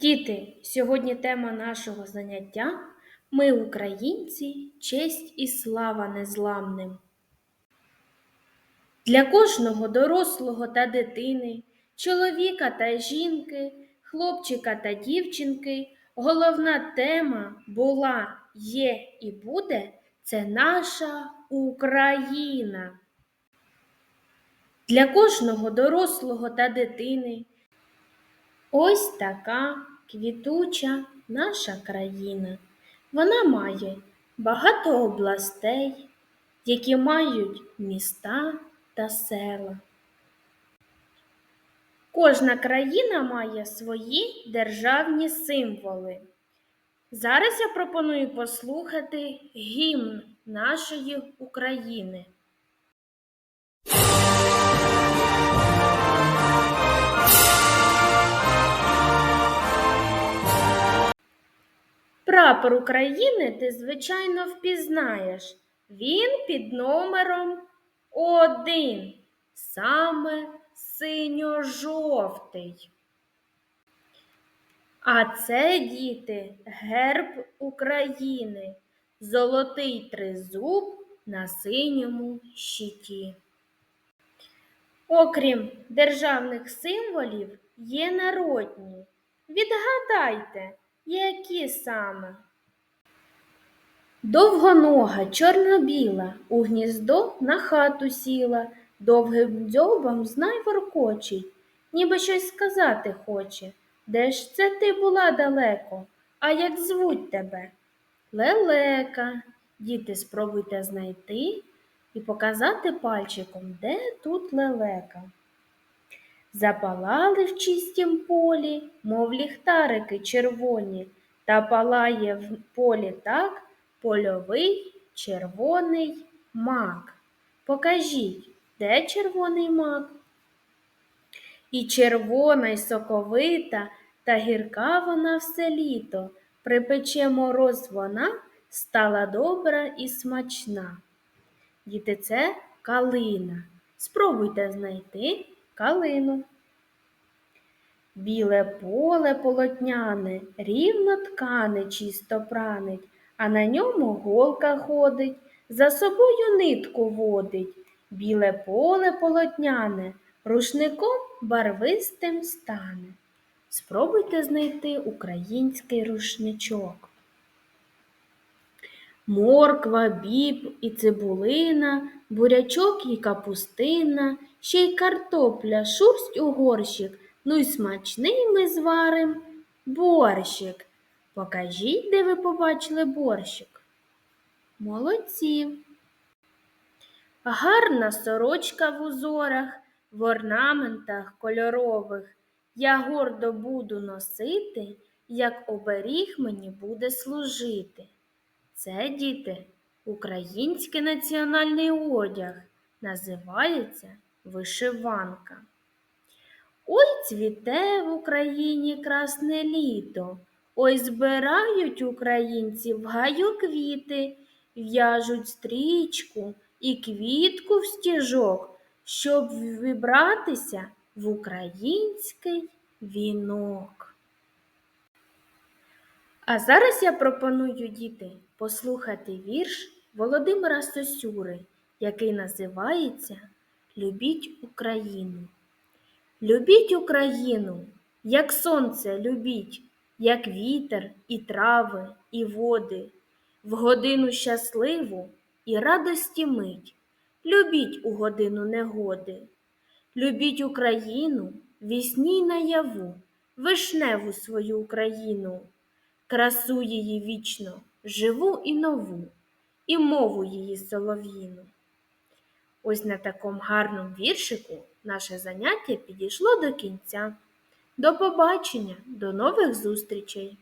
Діти, сьогодні тема нашого заняття Ми українці, честь і слава незламним. Для кожного дорослого та дитини, чоловіка та жінки, хлопчика та дівчинки головна тема була, є і буде це наша Україна. Для кожного дорослого та дитини. Ось така квітуча наша країна. Вона має багато областей, які мають міста та села. Кожна країна має свої державні символи. Зараз я пропоную послухати гімн нашої України. Прапор України ти, звичайно, впізнаєш. Він під номером один, саме синьо-жовтий. А це, діти, герб України, золотий тризуб на синьому щиті. Окрім державних символів, є народні. Відгадайте, які саме? Довгонога, чорно-біла, у гніздо на хату сіла, довгим дзьобом знай воркочить, ніби щось сказати хоче. Де ж це ти була далеко? А як звуть тебе? Лелека. Діти, спробуйте знайти і показати пальчиком, де тут лелека. Запалали в чистім полі, мов ліхтарики червоні, та палає в полі так польовий червоний мак. Покажіть, де червоний мак? І червона, й соковита, та гірка вона все літо. Припече мороз вона стала добра і смачна. Діти, це калина. Спробуйте знайти калину. Біле поле полотняне, рівно ткане чисто пранить, а на ньому голка ходить, за собою нитку водить. Біле поле полотняне, рушником барвистим стане. Спробуйте знайти український рушничок. Морква, біб і цибулина, бурячок і капустина, ще й картопля, шурсть у горщик, ну й смачний ми зварим борщик. Покажіть, де ви побачили борщик. Молодці. Гарна сорочка в узорах, в орнаментах кольорових. Я гордо буду носити, як оберіг мені буде служити. Це, діти, український національний одяг, називається вишиванка. Ой цвіте в Україні красне літо, ой збирають українці в гаю квіти, в'яжуть стрічку і квітку в стіжок, щоб вибратися в український вінок. А зараз я пропоную діти послухати вірш Володимира Сосюри, який називається Любіть Україну. Любіть Україну, як сонце любіть, як вітер і трави, і води, в годину щасливу і радості мить. Любіть у годину негоди. Любіть Україну, вісній наяву, вишневу свою Україну, красу її вічно, живу і нову, і мову її солов'їну. Ось на такому гарному віршику наше заняття підійшло до кінця. До побачення, до нових зустрічей!